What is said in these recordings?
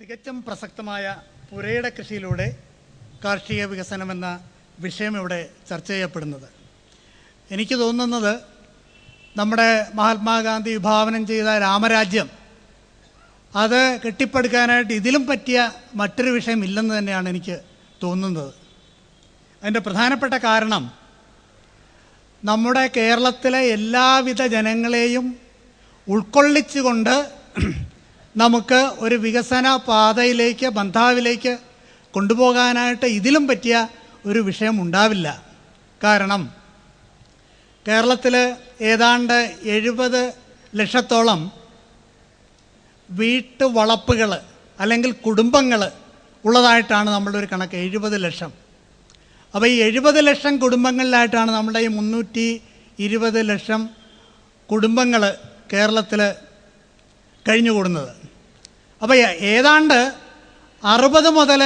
തികച്ചും പ്രസക്തമായ പുരയുടെ കൃഷിയിലൂടെ കാർഷിക വികസനമെന്ന വിഷയം ഇവിടെ ചർച്ച ചെയ്യപ്പെടുന്നത്. എനിക്ക് തോന്നുന്നത് നമ്മുടെ മഹാത്മാഗാന്ധി വിഭാവനം ചെയ്ത രാമരാജ്യം അത് കെട്ടിപ്പടുക്കാനായിട്ട് ഇതിലും പറ്റിയ മറ്റൊരു വിഷയം ഇല്ലെന്ന് തന്നെയാണ് എനിക്ക് തോന്നുന്നത്. അതിന്റെ പ്രധാനപ്പെട്ട കാരണം നമ്മുടെ കേരളത്തിലെ എല്ലാവിധ ജനങ്ങളെയും ഉൾക്കൊള്ളിച്ചുകൊണ്ട് നമുക്ക് ഒരു വികസന പാതയിലേക്ക് ബന്ധാവിലേക്ക് കൊണ്ടുപോകാനായിട്ട് ഇതിലും പറ്റിയ ഒരു വിഷയം ഉണ്ടാവില്ല. കാരണം കേരളത്തിൽ ഏതാണ്ട് എഴുപത് ലക്ഷത്തോളം വീട്ടുവളപ്പുകൾ അല്ലെങ്കിൽ കുടുംബങ്ങൾ ഉള്ളതായിട്ടാണ് നമ്മളുടെ ഒരു കണക്ക്. എഴുപത് ലക്ഷം. അപ്പോൾ ഈ എഴുപത് ലക്ഷം കുടുംബങ്ങളിലായിട്ടാണ് നമ്മുടെ ഈ മുന്നൂറ്റി ഇരുപത് ലക്ഷം കുടുംബങ്ങൾ കേരളത്തിൽ കഴിഞ്ഞുകൂടുന്നത്. അപ്പോൾ ഏതാണ്ട് അറുപത് മുതൽ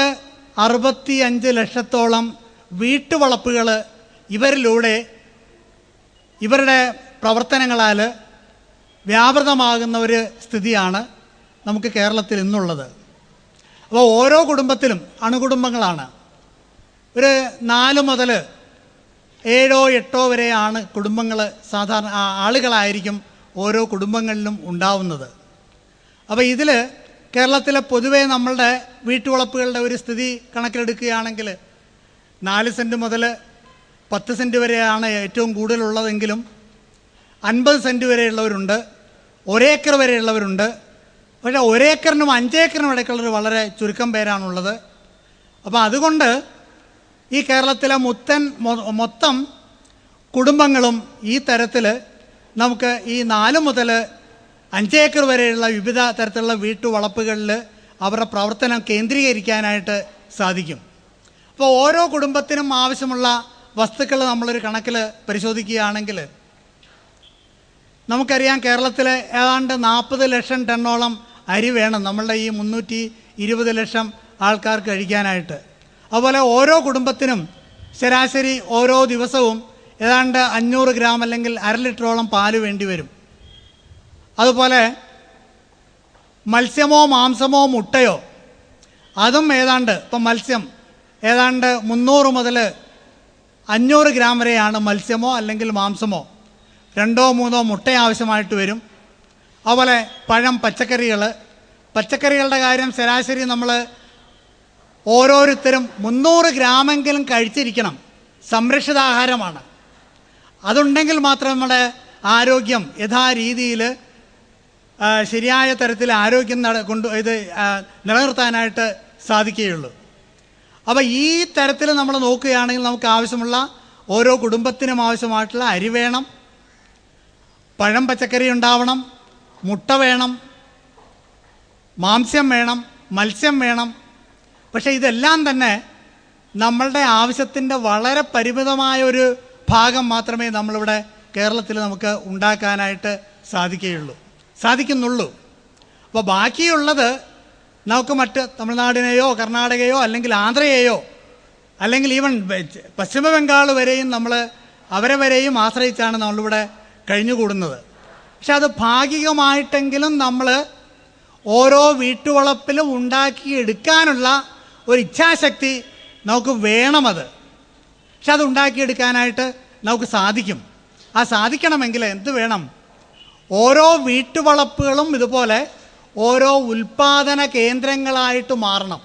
അറുപത്തി അഞ്ച് ലക്ഷത്തോളം വീട്ടുവളപ്പുകൾ ഇവരിലൂടെ ഇവരുടെ പ്രവർത്തനങ്ങളാൽ വ്യാപൃതമാകുന്ന ഒരു സ്ഥിതിയാണ് നമുക്ക് കേരളത്തിൽ ഇന്നുള്ളത്. അപ്പോൾ ഓരോ കുടുംബത്തിലും അണുകുടുംബങ്ങളാണ്. ഒരു നാല് മുതൽ ഏഴോ എട്ടോ വരെയാണ് കുടുംബങ്ങൾ സാധാരണ ആളുകളായിരിക്കും ഓരോ കുടുംബങ്ങളിലും ഉണ്ടാവുന്നത്. അപ്പോൾ ഇതിൽ കേരളത്തിലെ പൊതുവേ നമ്മളുടെ വീട്ടുവളപ്പുകളുടെ ഒരു സ്ഥിതി കണക്കിലെടുക്കുകയാണെങ്കിൽ നാല് സെന്റ് മുതൽ പത്ത് സെന്റ് വരെയാണ് ഏറ്റവും കൂടുതലുള്ളതെങ്കിലും അൻപത് സെന്റ് വരെയുള്ളവരുണ്ട് ഒരേക്കർ വരെയുള്ളവരുണ്ട്. പക്ഷേ ഒരേക്കറിനും അഞ്ചേക്കറിനും ഇടയ്ക്കുള്ളൊരു വളരെ ചുരുക്കം പേരാണുള്ളത്. അപ്പോൾ അതുകൊണ്ട് ഈ കേരളത്തിലെ മുത്തൻ മൊത്തം കുടുംബങ്ങളും ഈ തരത്തിൽ നമുക്ക് ഈ നാല് മുതൽ അഞ്ചേക്കർ വരെയുള്ള വിവിധ തരത്തിലുള്ള വീട്ടുവളപ്പുകളിൽ അവരുടെ പ്രവർത്തനം കേന്ദ്രീകരിക്കാനായിട്ട് സാധിക്കും. അപ്പോൾ ഓരോ കുടുംബത്തിനും ആവശ്യമുള്ള വസ്തുക്കൾ നമ്മളൊരു കണക്കിൽ പരിശോധിക്കുകയാണെങ്കിൽ നമുക്കറിയാം കേരളത്തിൽ ഏതാണ്ട് നാൽപ്പത് ലക്ഷം ടണ്ണോളം അരി വേണം നമ്മളുടെ ഈ മുന്നൂറ്റി ഇരുപത് ലക്ഷം ആൾക്കാർക്ക് കഴിക്കാനായിട്ട്. അതുപോലെ ഓരോ കുടുംബത്തിനും ശരാശരി ഓരോ ദിവസവും ഏതാണ്ട് അഞ്ഞൂറ് ഗ്രാം അല്ലെങ്കിൽ അര ലിറ്ററോളം പാൽ വേണ്ടി വരും. അതുപോലെ മത്സ്യമോ മാംസമോ മുട്ടയോ അതും ഏതാണ്ട് ഇപ്പം മത്സ്യം ഏതാണ്ട് മുന്നൂറ് മുതൽ അഞ്ഞൂറ് ഗ്രാം വരെയാണ് മത്സ്യമോ അല്ലെങ്കിൽ മാംസമോ. രണ്ടോ മൂന്നോ മുട്ട ആവശ്യമായിട്ട് വരും. അതുപോലെ പഴം പച്ചക്കറികൾ. പച്ചക്കറികളുടെ കാര്യം ശരാശരി നമ്മൾ ഓരോരുത്തരും മുന്നൂറ് ഗ്രാമെങ്കിലും കഴിച്ചിരിക്കണം. സംരക്ഷിതാഹാരമാണ് അതുണ്ടെങ്കിൽ മാത്രം നമ്മുടെ ആരോഗ്യം യഥാരീതിയിൽ ശരിയായ തരത്തിൽ ആരോഗ്യം നട കൊണ്ട് ഇത് നിലനിർത്താനായിട്ട് സാധിക്കുകയുള്ളൂ. അപ്പോൾ ഈ തരത്തിൽ നമ്മൾ നോക്കുകയാണെങ്കിൽ നമുക്ക് ആവശ്യമുള്ള ഓരോ കുടുംബത്തിനും ആവശ്യമായിട്ടുള്ള അരി വേണം പഴം പച്ചക്കറി ഉണ്ടാവണം മുട്ട വേണം മാംസ്യം വേണം മത്സ്യം വേണം. പക്ഷേ ഇതെല്ലാം തന്നെ നമ്മളുടെ ആവശ്യത്തിന്റെ വളരെ പരിമിതമായ ഒരു ഭാഗം മാത്രമേ നമ്മളിവിടെ കേരളത്തിൽ നമുക്ക് ഉണ്ടാക്കാനായിട്ട് സാധിക്കുകയുള്ളൂ. സാധിക്കുന്നുള്ളൂ. അപ്പോൾ ബാക്കിയുള്ളത് നമുക്ക് മറ്റ് തമിഴ്നാടിനെയോ കർണാടകയോ അല്ലെങ്കിൽ ആന്ധ്രയെയോ അല്ലെങ്കിൽ ഈവൻ പശ്ചിമ ബംഗാൾ വരെയും നമ്മൾ അവരെ വരെയും ആശ്രയിച്ചാണ് നമ്മളിവിടെ കഴിഞ്ഞുകൂടുന്നത്. പക്ഷെ അത് ഭാഗികമായിട്ടെങ്കിലും നമ്മൾ ഓരോ വീട്ടുവളപ്പിലും ഉണ്ടാക്കിയെടുക്കാനുള്ള ഒരു ഇച്ഛാശക്തി നമുക്ക് വേണമത്. പക്ഷെ അത് ഉണ്ടാക്കിയെടുക്കാനായിട്ട് നമുക്ക് സാധിക്കും. ആ സാധിക്കണമെങ്കിൽ എന്ത് വേണം? ഓരോ വീട്ടുവളപ്പുകളും ഇതുപോലെ ഓരോ ഉൽപാദന കേന്ദ്രങ്ങളായിട്ട് മാറണം.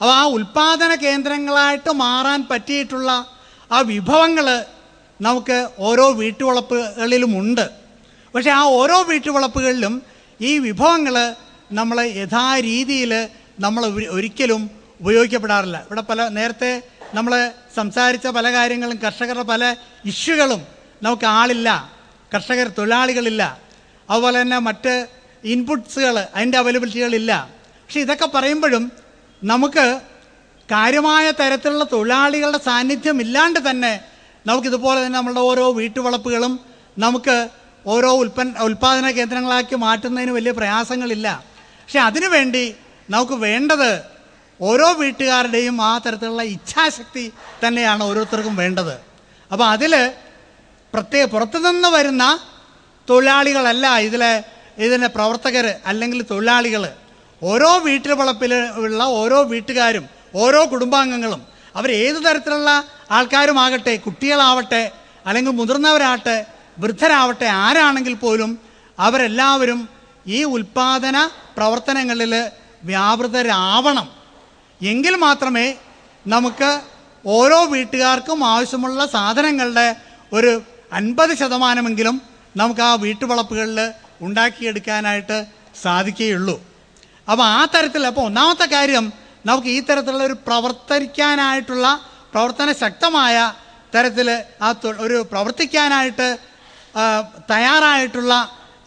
അപ്പോൾ ആ ഉൽപാദന കേന്ദ്രങ്ങളായിട്ട് മാറാൻ പറ്റിയിട്ടുള്ള ആ വിഭവങ്ങൾ നമുക്ക് ഓരോ വീട്ടുവളപ്പുകളിലുമുണ്ട്. പക്ഷേ ആ ഓരോ വീട്ടുവളപ്പുകളിലും ഈ വിഭവങ്ങൾ നമ്മൾ യഥാരീതിയിൽ നമ്മൾ ഒരിക്കലും ഉപയോഗിക്കപ്പെടാറില്ല. ഇവിടെ പല നേരത്തെ നമ്മൾ സംസാരിച്ച പല കാര്യങ്ങളും കർഷകരുടെ പല ഇഷ്യൂകളും നമുക്ക് ആളില്ല. കർഷകർ തൊഴിലാളികളില്ല. അതുപോലെ തന്നെ മറ്റ് ഇൻപുട്സുകൾ അതിന്റെ അവൈലബിലിറ്റികളില്ല പക്ഷെ ഇതൊക്കെ പറയുമ്പോഴും നമുക്ക് കാര്യമായ തരത്തിലുള്ള തൊഴിലാളികളുടെ സാന്നിധ്യം ഇല്ലാണ്ട് തന്നെ നമുക്കിതുപോലെ തന്നെ നമ്മളുടെ ഓരോ വീട്ടുവളപ്പുകളും നമുക്ക് ഓരോ ഉൽപ്പന്ന ഉൽപ്പാദന കേന്ദ്രങ്ങളാക്കി മാറ്റുന്നതിന് വലിയ പ്രയാസങ്ങളില്ല. പക്ഷെ അതിനുവേണ്ടി നമുക്ക് വേണ്ടത് ഓരോ വീട്ടുകാരുടെയും ആ തരത്തിലുള്ള ഇച്ഛാശക്തി തന്നെയാണ് ഓരോരുത്തർക്കും വേണ്ടത്. അപ്പോൾ അതിൽ പ്രത്യേക പുറത്തുനിന്ന് വരുന്ന തൊഴിലാളികളല്ല ഇതിലെ ഇതിന്റെ പ്രവർത്തകർ അല്ലെങ്കിൽ തൊഴിലാളികൾ. ഓരോ വീട്ടിൽ വളപ്പിൽ ഉള്ള ഓരോ വീട്ടുകാരും ഓരോ കുടുംബാംഗങ്ങളും അവർ ഏത് തരത്തിലുള്ള ആൾക്കാരുമാകട്ടെ കുട്ടികളാവട്ടെ അല്ലെങ്കിൽ മുതിർന്നവരാകട്ടെ വൃദ്ധരാവട്ടെ ആരാണെങ്കിൽ പോലും അവരെല്ലാവരും ഈ ഉൽപാദന പ്രവർത്തനങ്ങളിൽ വ്യാപൃതരാവണം. എങ്കിൽ മാത്രമേ നമുക്ക് ഓരോ വീട്ടുകാർക്കും ആവശ്യമുള്ള സാധനങ്ങളുടെ ഒരു അൻപത് ശതമാനമെങ്കിലും നമുക്ക് ആ വീട്ടുവളപ്പുകളിൽ ഉണ്ടാക്കിയെടുക്കാനായിട്ട് സാധിക്കുകയുള്ളൂ. അപ്പോൾ ആ തരത്തിൽ അപ്പോൾ ഒന്നാമത്തെ കാര്യം നമുക്ക് ഈ തരത്തിലുള്ള ഒരു പ്രവർത്തിക്കാനായിട്ടുള്ള പ്രവർത്തന ശക്തമായ തരത്തിൽ ആ ഒരു പ്രവർത്തിക്കാനായിട്ട് തയ്യാറായിട്ടുള്ള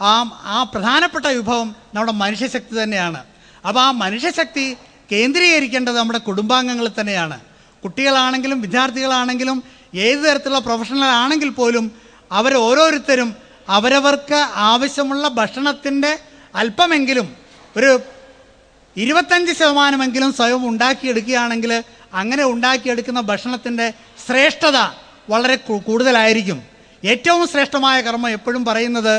ആ ആ പ്രധാനപ്പെട്ട വിഭവം നമ്മുടെ മനുഷ്യശക്തി തന്നെയാണ്. അപ്പോൾ ആ മനുഷ്യശക്തി കേന്ദ്രീകരിക്കേണ്ടത് നമ്മുടെ കുടുംബാംഗങ്ങളിൽ തന്നെയാണ്. കുട്ടികളാണെങ്കിലും വിദ്യാർത്ഥികളാണെങ്കിലും ഏത് തരത്തിലുള്ള പ്രൊഫഷണൽ ആണെങ്കിൽ പോലും അവർ ഓരോരുത്തരും അവരവർക്ക് ആവശ്യമുള്ള ഭക്ഷണത്തിന്റെ അല്പമെങ്കിലും ഒരു ഇരുപത്തഞ്ച് ശതമാനമെങ്കിലും സ്വയം ഉണ്ടാക്കിയെടുക്കുകയാണെങ്കിൽ അങ്ങനെ ഉണ്ടാക്കിയെടുക്കുന്ന ഭക്ഷണത്തിന്റെ ശ്രേഷ്ഠത വളരെ കൂടുതലായിരിക്കും. ഏറ്റവും ശ്രേഷ്ഠമായ കർമ്മം എപ്പോഴും പറയുന്നത്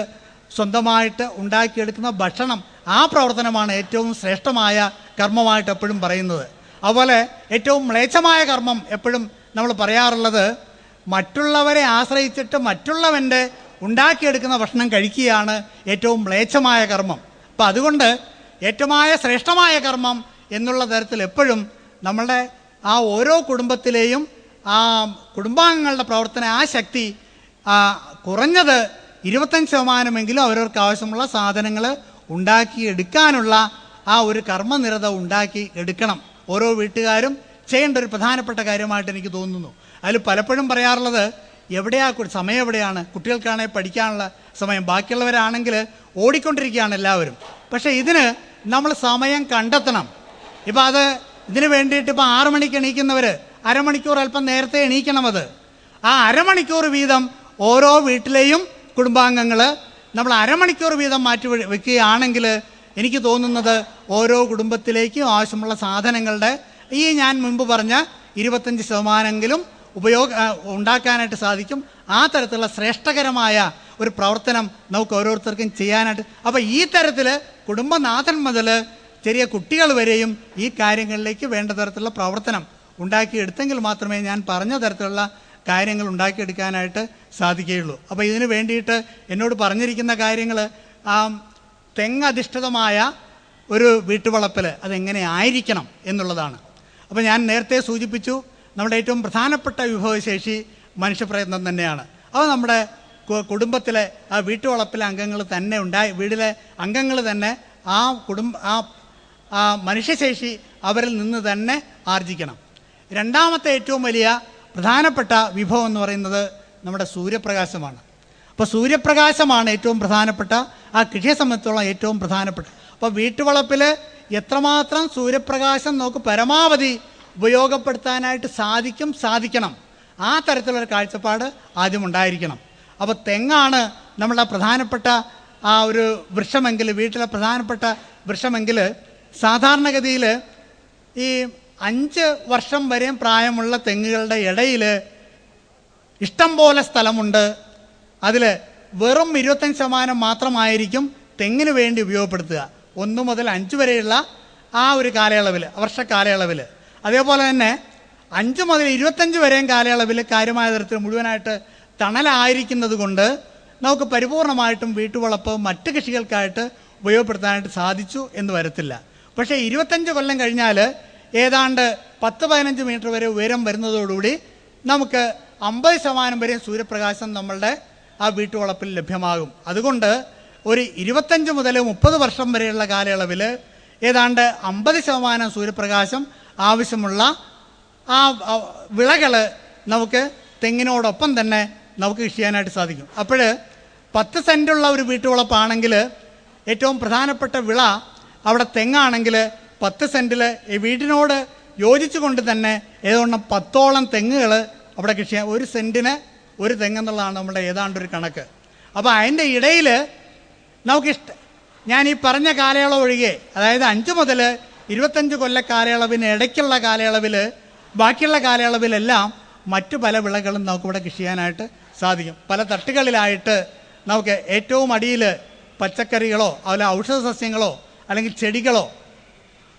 സ്വന്തമായിട്ട് ഉണ്ടാക്കിയെടുക്കുന്ന ഭക്ഷണം ആ പ്രവർത്തനമാണ് ഏറ്റവും ശ്രേഷ്ഠമായ കർമ്മമായിട്ട് എപ്പോഴും പറയുന്നത്. അതുപോലെ ഏറ്റവും മ്ലേച്ഛമായ കർമ്മം എപ്പോഴും നമ്മൾ പറയാറുള്ളത് മറ്റുള്ളവരെ ആശ്രയിച്ചിട്ട് മറ്റുള്ളവന്റെ ഉണ്ടാക്കിയെടുക്കുന്ന ഭക്ഷണം കഴിക്കുകയാണ് ഏറ്റവും മ്ലേച്ഛമായ കർമ്മം. അപ്പം അതുകൊണ്ട് ഏറ്റവുമായ ശ്രേഷ്ഠമായ കർമ്മം എന്നുള്ള തരത്തിൽ എപ്പോഴും നമ്മളുടെ ആ ഓരോ കുടുംബത്തിലെയും ആ കുടുംബാംഗങ്ങളുടെ പ്രവർത്തന ആ ശക്തി കുറഞ്ഞത് ഇരുപത്തഞ്ച് ശതമാനമെങ്കിലും അവരവർക്ക് ആവശ്യമുള്ള സാധനങ്ങൾ ഉണ്ടാക്കിയെടുക്കാനുള്ള ആ ഒരു കർമ്മനിരത ഉണ്ടാക്കി എടുക്കണം. ഓരോ വീട്ടുകാരും ചെയ്യേണ്ട ഒരു പ്രധാനപ്പെട്ട കാര്യമായിട്ട് എനിക്ക് തോന്നുന്നു. അതിൽ പലപ്പോഴും പറയാറുള്ളത് എവിടെയാ സമയം എവിടെയാണ്? കുട്ടികൾക്കാണെങ്കിൽ പഠിക്കാനുള്ള സമയം. ബാക്കിയുള്ളവരാണെങ്കിൽ ഓടിക്കൊണ്ടിരിക്കുകയാണ് എല്ലാവരും. പക്ഷേ ഇതിന് നമ്മൾ സമയം കണ്ടെത്തണം. ഇപ്പോൾ അത് ഇതിന് വേണ്ടിയിട്ട് ഇപ്പോൾ ആറു മണിക്ക് എണീക്കുന്നവർ അരമണിക്കൂർ അല്പം നേരത്തെ എണീക്കണം അത്. ആ അരമണിക്കൂർ വീതം ഓരോ വീട്ടിലെയും കുടുംബാംഗങ്ങൾ നമ്മൾ അരമണിക്കൂർ വീതം മാറ്റി വെക്കുകയാണെങ്കിൽ എനിക്ക് തോന്നുന്നത് ഓരോ കുടുംബത്തിലേക്കും ആവശ്യമുള്ള സാധനങ്ങളുടെ ഈ ഞാൻ മുൻപ് പറഞ്ഞ ഇരുപത്തഞ്ച് ശതമാനമെങ്കിലും ഉപയോഗ ഉണ്ടാക്കാനായിട്ട് സാധിക്കും. ആ തരത്തിലുള്ള ശ്രേഷ്ഠകരമായ ഒരു പ്രവർത്തനം നമുക്ക് ഓരോരുത്തർക്കും ചെയ്യാനായിട്ട്. അപ്പോൾ ഈ തരത്തിൽ കുടുംബനാഥൻ മുതൽ ചെറിയ കുട്ടികൾ വരെയും ഈ കാര്യങ്ങളിലേക്ക് വേണ്ട തരത്തിലുള്ള പ്രവർത്തനം ഉണ്ടാക്കിയെടുത്തെങ്കിൽ മാത്രമേ ഞാൻ പറഞ്ഞ തരത്തിലുള്ള കാര്യങ്ങൾ ഉണ്ടാക്കിയെടുക്കാനായിട്ട് സാധിക്കുകയുള്ളൂ. അപ്പോൾ ഇതിനു വേണ്ടിയിട്ട് എന്നോട് പറഞ്ഞിരിക്കുന്ന കാര്യങ്ങൾ ആ തെങ്ങധിഷ്ഠിതമായ ഒരു വീട്ടുവളപ്പിൽ അതെങ്ങനെ ആയിരിക്കണം എന്നുള്ളതാണ്. അപ്പോൾ ഞാൻ നേരത്തെ സൂചിപ്പിച്ചു നമ്മുടെ ഏറ്റവും പ്രധാനപ്പെട്ട വിഭവശേഷി മനുഷ്യപ്രയത്നം തന്നെയാണ്. അത് നമ്മുടെ കുടുംബത്തിലെ ആ വീട്ടുവളപ്പിലെ അംഗങ്ങൾ തന്നെ ഉണ്ടായി വീട്ടിലെ അംഗങ്ങൾ തന്നെ ആ കുടുംബ ആ ആ മനുഷ്യശേഷി അവരിൽ നിന്ന് തന്നെ ആർജിക്കണം. രണ്ടാമത്തെ ഏറ്റവും വലിയ പ്രധാനപ്പെട്ട വിഭവം എന്ന് പറയുന്നത് നമ്മുടെ സൂര്യപ്രകാശമാണ്. അപ്പോൾ സൂര്യപ്രകാശമാണ് ഏറ്റവും പ്രധാനപ്പെട്ട ആ കൃഷിയെ സംബന്ധിച്ചോളം ഏറ്റവും പ്രധാനപ്പെട്ട. അപ്പോൾ വീട്ടുവളപ്പിൽ എത്രമാത്രം സൂര്യപ്രകാശം നമുക്ക് പരമാവധി ഉപയോഗപ്പെടുത്താനായിട്ട് സാധിക്കും സാധിക്കണം. ആ തരത്തിലുള്ള കാഴ്ചപ്പാട് ആദ്യം ഉണ്ടായിരിക്കണം. അപ്പോൾ തെങ്ങാണ് നമ്മുടെ പ്രധാനപ്പെട്ട ആ ഒരു വൃക്ഷമെങ്കിൽ വീട്ടിലെ പ്രധാനപ്പെട്ട വൃക്ഷമെങ്കിൽ സാധാരണഗതിയിൽ ഈ അഞ്ച് വർഷം വരെയും പ്രായമുള്ള തെങ്ങുകളുടെ ഇടയിൽ ഇഷ്ടം പോലെ സ്ഥലമുണ്ട്. അതിൽ വെറും ഇരുപത്തഞ്ച് ശതമാനം മാത്രമായിരിക്കും തെങ്ങിന് വേണ്ടി ഉപയോഗപ്പെടുത്തുക. ഒന്ന് മുതൽ അഞ്ച് വരെയുള്ള ആ ഒരു കാലയളവിൽ വർഷ കാലയളവിൽ അതേപോലെ തന്നെ അഞ്ച് മുതൽ ഇരുപത്തഞ്ച് വരെയും കാലയളവിൽ കാര്യമായ തരത്തിൽ മുഴുവനായിട്ട് തണലായിരിക്കുന്നത് കൊണ്ട് നമുക്ക് പരിപൂർണമായിട്ടും വീട്ടുവളപ്പ് മറ്റ് കൃഷികൾക്കായിട്ട് ഉപയോഗപ്പെടുത്താനായിട്ട് സാധിച്ചു എന്ന് വരത്തില്ല. പക്ഷേ ഇരുപത്തഞ്ച് കൊല്ലം കഴിഞ്ഞാൽ ഏതാണ്ട് പത്ത് പതിനഞ്ച് മീറ്റർ വരെ ഉയരം വരുന്നതോടുകൂടി നമുക്ക് അമ്പത് ശതമാനം വരെ സൂര്യപ്രകാശം നമ്മളുടെ ആ വീട്ടുവളപ്പിൽ ലഭ്യമാകും. അതുകൊണ്ട് ഒരു ഇരുപത്തഞ്ച് മുതൽ മുപ്പത് വർഷം വരെയുള്ള കാലയളവിൽ ഏതാണ്ട് അമ്പത് ശതമാനം സൂര്യപ്രകാശം ആവശ്യമുള്ള ആ വിളകൾ നമുക്ക് തെങ്ങിനോടൊപ്പം തന്നെ നമുക്ക് കൃഷി ചെയ്യാനായിട്ട് സാധിക്കും. അപ്പോൾ പത്ത് സെന്റുള്ള ഒരു വീട്ടുവളപ്പാണെങ്കിൽ ഏറ്റവും പ്രധാനപ്പെട്ട വിള അവിടെ തെങ്ങാണെങ്കിൽ പത്ത് സെന്റിൽ ഈ വീടിനോട് യോജിച്ചുകൊണ്ട് തന്നെ ഏതോണം പത്തോളം തെങ്ങുകൾ അവിടെ കൃഷി ഒരു സെന്റിന് ഒരു തെങ്ങെന്നുള്ളതാണ് നമ്മുടെ ഏതാണ്ട് ഒരു കണക്ക്. അപ്പോൾ അതിന്റെ ഇടയിൽ നമുക്ക് ഇഷ്ട ഞാൻ ഈ പറഞ്ഞ കാലയളവ് ഒഴികെ അതായത് അഞ്ച് മുതൽ ഇരുപത്തഞ്ച് കൊല്ല കാലയളവിന് ഇടയ്ക്കുള്ള കാലയളവിൽ ബാക്കിയുള്ള കാലയളവിലെല്ലാം മറ്റു പല വിളകളും നമുക്കിവിടെ കൃഷി ചെയ്യാനായിട്ട് സാധിക്കും. പല തട്ടുകളിലായിട്ട് നമുക്ക് ഏറ്റവും അടിയിൽ പച്ചക്കറികളോ അതുപോലെ ഔഷധ സസ്യങ്ങളോ അല്ലെങ്കിൽ ചെടികളോ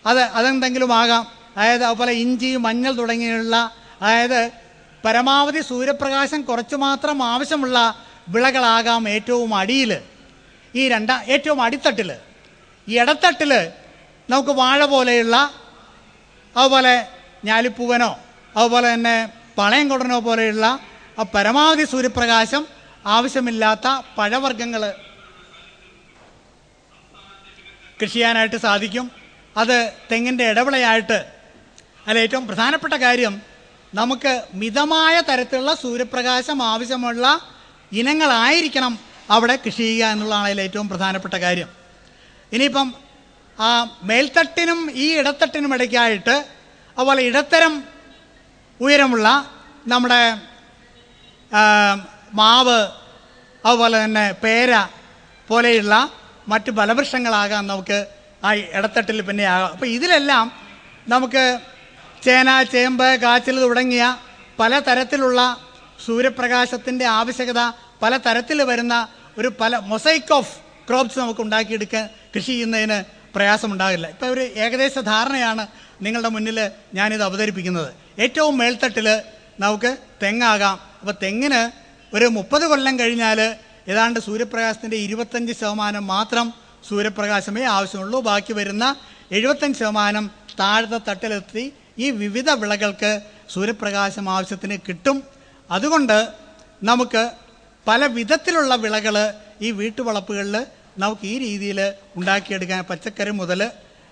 അത് അതെന്തെങ്കിലും ആകാം. അതായത് അതുപോലെ ഇഞ്ചി മഞ്ഞൾ തുടങ്ങിയുള്ള അതായത് പരമാവധി സൂര്യപ്രകാശം കുറച്ച് മാത്രം ആവശ്യമുള്ള വിളകളാകാം ഏറ്റവും അടിയിൽ ഈ രണ്ടാം ഏറ്റവും അടിത്തട്ടിൽ ഈ ഇടത്തട്ടിൽ നമുക്ക് വാഴ പോലെയുള്ള അതുപോലെ ഞാലിപ്പൂവനോ അതുപോലെ തന്നെ പളയംകൊടനോ പോലെയുള്ള ആ പരമാവധി സൂര്യപ്രകാശം ആവശ്യമില്ലാത്ത പഴവർഗങ്ങൾ കൃഷി ചെയ്യാനായിട്ട് സാധിക്കും. അത് തെങ്ങിന്റെ ഇടവിളയായിട്ട്. അല്ല ഏറ്റവും പ്രധാനപ്പെട്ട കാര്യം നമുക്ക് മിതമായ തരത്തിലുള്ള സൂര്യപ്രകാശം ആവശ്യമുള്ള ഇനങ്ങളായിരിക്കണം അവിടെ കൃഷി ചെയ്യുക എന്നുള്ളതാണ് അതിൽ ഏറ്റവും പ്രധാനപ്പെട്ട കാര്യം. ഇനിയിപ്പം ആ മേൽത്തട്ടിനും ഈ ഇടത്തട്ടിനും ഇടയ്ക്കായിട്ട് അതുപോലെ ഇടത്തരം ഉയരമുള്ള നമ്മുടെ മാവ് അതുപോലെ തന്നെ പേര പോലെയുള്ള മറ്റ് ബലവൃക്ഷങ്ങളാകാം നമുക്ക് ആ ഇടത്തട്ടിൽ പിന്നെ ആകാം. അപ്പോൾ ഇതിലെല്ലാം നമുക്ക് ചേന ചേമ്പ് കാച്ചിൽ തുടങ്ങിയ പല തരത്തിലുള്ള സൂര്യപ്രകാശത്തിന്റെ ആവശ്യകത പല തരത്തിൽ വരുന്ന ഒരു പല മൊസൈക്ക് ഓഫ് ക്രോപ്സ് നമുക്ക് ഉണ്ടാക്കിയെടുക്കാൻ കൃഷി ചെയ്യുന്നതിന് പ്രയാസമുണ്ടാകില്ല ഇപ്പോൾ ഒരു ഏകദേശ ധാരണയാണ് നിങ്ങളുടെ മുന്നിൽ ഞാനിത് അവതരിപ്പിക്കുന്നത്. ഏറ്റവും മേൽത്തട്ടിൽ നമുക്ക് തെങ്ങാകാം. അപ്പോൾ തെങ്ങിന് ഒരു മുപ്പത് കൊല്ലം കഴിഞ്ഞാൽ ഏതാണ്ട് സൂര്യപ്രകാശത്തിന്റെ ഇരുപത്തഞ്ച് ശതമാനം മാത്രം സൂര്യപ്രകാശമേ ആവശ്യമുള്ളൂ. ബാക്കി വരുന്ന എഴുപത്തഞ്ച് ശതമാനം താഴത്തെ തട്ടിലെത്തി ഈ വിവിധ വിളകൾക്ക് സൂര്യപ്രകാശം ആവശ്യത്തിന് കിട്ടും. അതുകൊണ്ട് നമുക്ക് പല വിധത്തിലുള്ള വിളകൾ ഈ വീട്ടുവളപ്പുകളിൽ നമുക്ക് ഈ രീതിയിൽ ഉണ്ടാക്കിയെടുക്കാൻ പച്ചക്കറി മുതൽ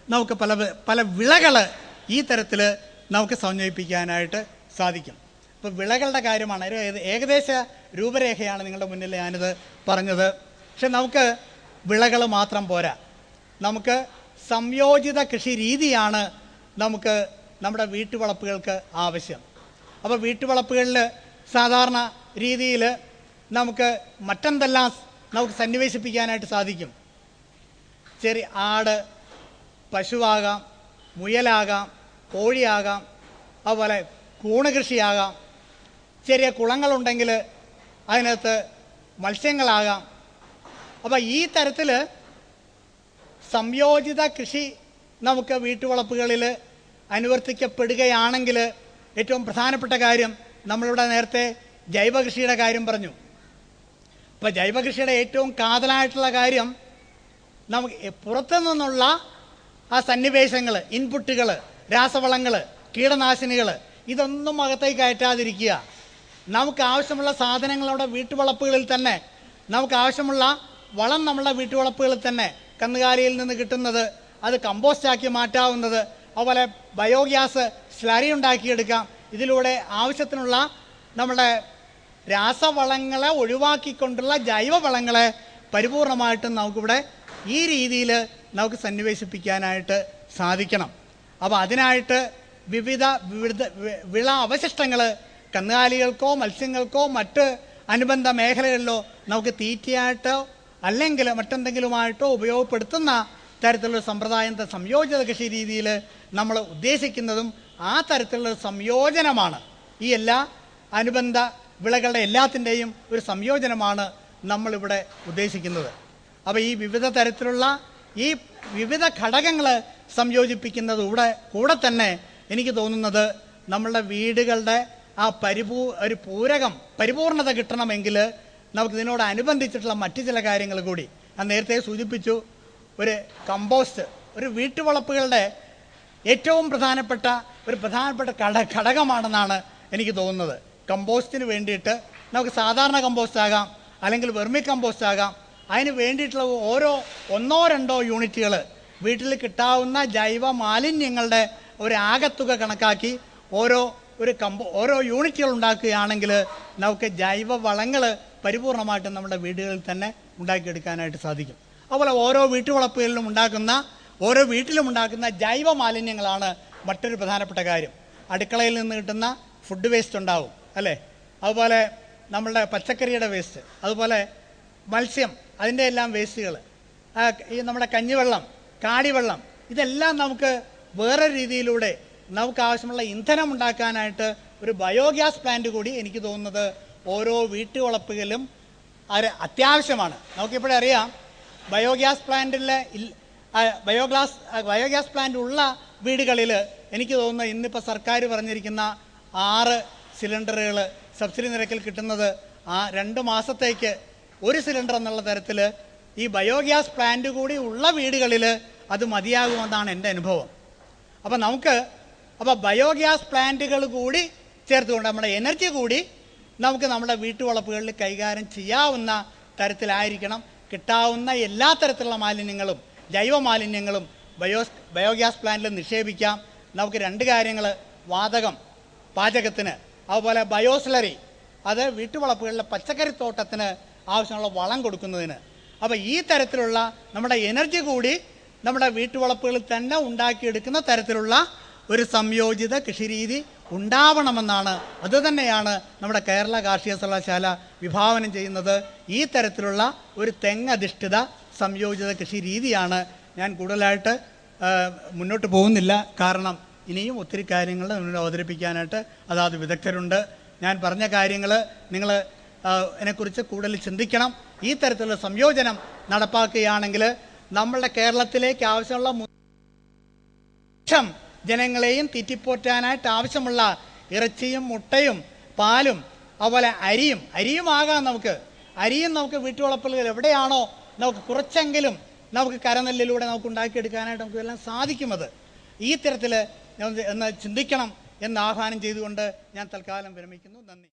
നമുക്ക് പല പല വിളകൾ ഈ തരത്തിൽ നമുക്ക് സംയോജിപ്പിക്കാനായിട്ട് സാധിക്കും. ഇപ്പോൾ വിളകളുടെ കാര്യമാണ്. ഏകദേശ രൂപരേഖയാണ് നിങ്ങളുടെ മുന്നിൽ ഞാനിത് പറഞ്ഞത്. പക്ഷെ നമുക്ക് വിളകൾ മാത്രം പോരാ. നമുക്ക് സംയോജിത കൃഷി രീതിയാണ് നമുക്ക് നമ്മുടെ വീട്ടുവളപ്പുകൾക്ക് ആവശ്യം. അപ്പോൾ വീട്ടുവളപ്പുകളിൽ സാധാരണ രീതിയിൽ നമുക്ക് മറ്റെന്തെല്ലാം നമുക്ക് സന്നിവേശിപ്പിക്കാനായിട്ട് സാധിക്കും? ചെറിയ ആട് പശുവാകാം മുയലാകാം കോഴിയാകാം അതുപോലെ കൂണകൃഷിയാകാം. ചെറിയ കുളങ്ങളുണ്ടെങ്കിൽ അതിനകത്ത് മത്സ്യങ്ങളാകാം. അപ്പോൾ ഈ തരത്തിൽ സംയോജിത കൃഷി നമുക്ക് വീട്ടുവളപ്പുകളിൽ അനുവർത്തിക്കപ്പെടുകയാണെങ്കിൽ ഏറ്റവും പ്രധാനപ്പെട്ട കാര്യം നമ്മളിവിടെ നേരത്തെ ജൈവകൃഷിയുടെ കാര്യം പറഞ്ഞു. അപ്പോൾ ജൈവകൃഷിയുടെ ഏറ്റവും കാതലായിട്ടുള്ള കാര്യം നമുക്ക് പുറത്തു നിന്നുള്ള ആ സന്നിവേശങ്ങൾ ഇൻപുട്ടുകൾ രാസവളങ്ങൾ കീടനാശിനികൾ ഇതൊന്നും അകത്തേക്ക് കയറ്റാതിരിക്കുക. നമുക്ക് ആവശ്യമുള്ള സാധനങ്ങൾ അവിടെ വീട്ടുവളപ്പുകളിൽ തന്നെ നമുക്ക് ആവശ്യമുള്ള വളം നമ്മളുടെ വീട്ടുവളപ്പുകളിൽ തന്നെ കന്നുകാലിയിൽ നിന്ന് കിട്ടുന്നത് അത് കമ്പോസ്റ്റാക്കി മാറ്റാവുന്നത് അതുപോലെ ബയോഗ്യാസ് സ്ലറി ഉണ്ടാക്കിയെടുക്കാം. ഇതിലൂടെ ആവശ്യത്തിനുള്ള നമ്മുടെ രാസവളങ്ങളെ ഒഴിവാക്കിക്കൊണ്ടുള്ള ജൈവവളങ്ങളെ പരിപൂർണമായിട്ടും നമുക്കിവിടെ ഈ രീതിയിൽ നമുക്ക് സന്നിവേശിപ്പിക്കാനായിട്ട് സാധിക്കണം. അപ്പോൾ അതിനായിട്ട് വിവിധ വിവിധ വിള അവശിഷ്ടങ്ങൾ കന്നുകാലികൾക്കോ മത്സ്യങ്ങൾക്കോ മറ്റ് അനുബന്ധ മേഖലകളിലോ നമുക്ക് തീറ്റയായിട്ടോ അല്ലെങ്കിൽ മറ്റെന്തെങ്കിലുമായിട്ടോ ഉപയോഗപ്പെടുത്തുന്ന തരത്തിലുള്ള സമ്പ്രദായത്തെ സംയോജിത കൃഷി രീതിയിൽ നമ്മൾ ഉദ്ദേശിക്കുന്നതും ആ തരത്തിലുള്ള സംയോജനമാണ്. ഈ എല്ലാ അനുബന്ധ വിളകളുടെ എല്ലാത്തിന്റെയും ഒരു സംയോജനമാണ് നമ്മളിവിടെ ഉദ്ദേശിക്കുന്നത്. അപ്പോൾ ഈ വിവിധ തരത്തിലുള്ള ഈ വിവിധ ഘടകങ്ങൾ സംയോജിപ്പിക്കുന്നത് ഇവിടെ കൂടെ തന്നെ എനിക്ക് തോന്നുന്നത് നമ്മളുടെ വീടുകളുടെ ആ പരിപൂ ഒരു പൂരകം പരിപൂർണത കിട്ടണമെങ്കിൽ നമുക്ക് ഇതിനോട് അനുബന്ധിച്ചിട്ടുള്ള മറ്റു ചില കാര്യങ്ങൾ കൂടി. ഞാൻ നേരത്തെ സൂചിപ്പിച്ചു ഒരു കമ്പോസ്റ്റ് ഒരു വീട്ടുവളപ്പുകളുടെ ഏറ്റവും പ്രധാനപ്പെട്ട ഒരു പ്രധാനപ്പെട്ട ഘട ഘടകമാണെന്നാണ് എനിക്ക് തോന്നുന്നത്. കമ്പോസ്റ്റിന് വേണ്ടിയിട്ട് നമുക്ക് സാധാരണ കമ്പോസ്റ്റ് ആകാം അല്ലെങ്കിൽ വെർമി കമ്പോസ്റ്റ് ആകാം. അതിന് വേണ്ടിയിട്ടുള്ള ഓരോ ഒന്നോ രണ്ടോ യൂണിറ്റുകൾ വീട്ടിൽ കിട്ടാവുന്ന ജൈവ മാലിന്യങ്ങളുടെ ഒരു ആകത്തുക കണക്കാക്കി ഓരോ ഒരു കമ്പോ ഓരോ യൂണിറ്റുകൾ ഉണ്ടാക്കുകയാണെങ്കിൽ നമുക്ക് ജൈവ വളങ്ങൾ പരിപൂർണമായിട്ടും നമ്മുടെ വീടുകളിൽ തന്നെ ഉണ്ടാക്കിയെടുക്കാനായിട്ട് സാധിക്കും. അതുപോലെ ഓരോ വീട്ടുവളപ്പുകളിലും ഉണ്ടാക്കുന്ന ഓരോ വീട്ടിലും ഉണ്ടാക്കുന്ന ജൈവ മാലിന്യങ്ങളാണ് മറ്റൊരു പ്രധാനപ്പെട്ട കാര്യം. അടുക്കളയിൽ നിന്ന് കിട്ടുന്ന ഫുഡ് വേസ്റ്റ് ഉണ്ടാവും. അല്ലേ? അതുപോലെ നമ്മളുടെ പച്ചക്കറിയുടെ വേസ്റ്റ് അതുപോലെ മത്സ്യം അതിന്റെ എല്ലാം വേസ്റ്റുകൾ ഈ നമ്മുടെ കഞ്ഞിവെള്ളം കാടിവെള്ളം ഇതെല്ലാം നമുക്ക് വേറെ രീതിയിലൂടെ നമുക്ക് ആവശ്യമുള്ള ഇന്ധനം ഉണ്ടാക്കാനായിട്ട് ഒരു ബയോഗ്യാസ് പ്ലാന്റ് കൂടി എനിക്ക് തോന്നുന്നത് ഓരോ വീട്ടുവളപ്പുകളിലും അത് അത്യാവശ്യമാണ്. നമുക്കിപ്പോഴറിയാം ബയോഗ്യാസ് പ്ലാന്റിലെ ബയോഗ്ലാസ് ബയോഗ്യാസ് പ്ലാന്റ് ഉള്ള വീടുകളിൽ എനിക്ക് തോന്നുന്നത് ഇന്നിപ്പോൾ സർക്കാർ പറഞ്ഞിരിക്കുന്ന ആറ് സിലിണ്ടറുകൾ സബ്സിഡി നിരക്കിൽ കിട്ടുന്നത് ആ രണ്ട് മാസത്തേക്ക് ഒരു സിലിണ്ടർ എന്നുള്ള തരത്തിൽ ഈ ബയോഗ്യാസ് പ്ലാന്റ് കൂടി ഉള്ള വീടുകളിൽ അത് മതിയാകുമെന്നാണ് എന്റെ അനുഭവം. അപ്പോൾ നമുക്ക് അപ്പോൾ ബയോഗ്യാസ് പ്ലാന്റുകൾ കൂടി ചേർത്തുകൊണ്ട് നമ്മുടെ എനർജി കൂടി നമുക്ക് നമ്മുടെ വീട്ടുവളപ്പുകളിൽ കൈകാര്യം ചെയ്യാവുന്ന തരത്തിലായിരിക്കണം. കിട്ടാവുന്ന എല്ലാ തരത്തിലുള്ള മാലിന്യങ്ങളും ജൈവ മാലിന്യങ്ങളും ബയോസ് ബയോഗ്യാസ് പ്ലാന്റിൽ നിക്ഷേപിക്കാം. നമുക്ക് രണ്ട് കാര്യങ്ങൾ. വാതകം പാചകത്തിന്. അതുപോലെ ബയോസ്ലറി അത് വീട്ടുവളപ്പുകളിലെ പച്ചക്കറിത്തോട്ടത്തിന് ആവശ്യമുള്ള വളം കൊടുക്കുന്നതിന്. അപ്പോൾ ഈ തരത്തിലുള്ള നമ്മുടെ എനർജി കൂടി നമ്മുടെ വീട്ടുവളപ്പുകളിൽ തന്നെ ഉണ്ടാക്കിയെടുക്കുന്ന തരത്തിലുള്ള ഒരു സംയോജിത കൃഷിരീതി ഉണ്ടാവണമെന്നാണ്. അതുതന്നെയാണ് നമ്മുടെ കേരള കാർഷിക സർവകലാശാല വിഭാവനം ചെയ്യുന്നത്. ഈ തരത്തിലുള്ള ഒരു തെങ്ങധിഷ്ഠിത സംയോജിത കൃഷി രീതിയാണ് ഞാൻ കൂടുതലായിട്ട് മുന്നോട്ട് പോകുന്നില്ല. കാരണം ഇനിയും ഒത്തിരി കാര്യങ്ങൾ നിങ്ങൾ അവതരിപ്പിക്കാനായിട്ട് അതാത് വിദഗ്ധരുണ്ട്. ഞാൻ പറഞ്ഞ കാര്യങ്ങൾ നിങ്ങൾ അതിനെക്കുറിച്ച് കൂടുതൽ ചിന്തിക്കണം. ഈ തരത്തിലുള്ള സംയോജനം നടപ്പാക്കുകയാണെങ്കിൽ നമ്മളുടെ കേരളത്തിലേക്ക് ആവശ്യമുള്ള ലക്ഷം ജനങ്ങളെയും തിറ്റിപ്പോറ്റാനായിട്ട് ആവശ്യമുള്ള ഇറച്ചിയും മുട്ടയും പാലും അതുപോലെ അരിയും അരിയും ആകാം നമുക്ക്. അരിയും നമുക്ക് വീട്ടുവളപ്പുകളിൽ എവിടെയാണോ നമുക്ക് കുറച്ചെങ്കിലും നമുക്ക് കരനെല്ലിലൂടെ നമുക്ക് ഉണ്ടാക്കിയെടുക്കാനായിട്ട് നമുക്ക് എല്ലാം സാധിക്കുന്നത് ഈ തരത്തിൽ എന്ന് ചിന്തിക്കണം എന്ന് ആഹ്വാനം ചെയ്തുകൊണ്ട് ഞാൻ തൽക്കാലം വിരമിക്കുന്നു. നന്ദി.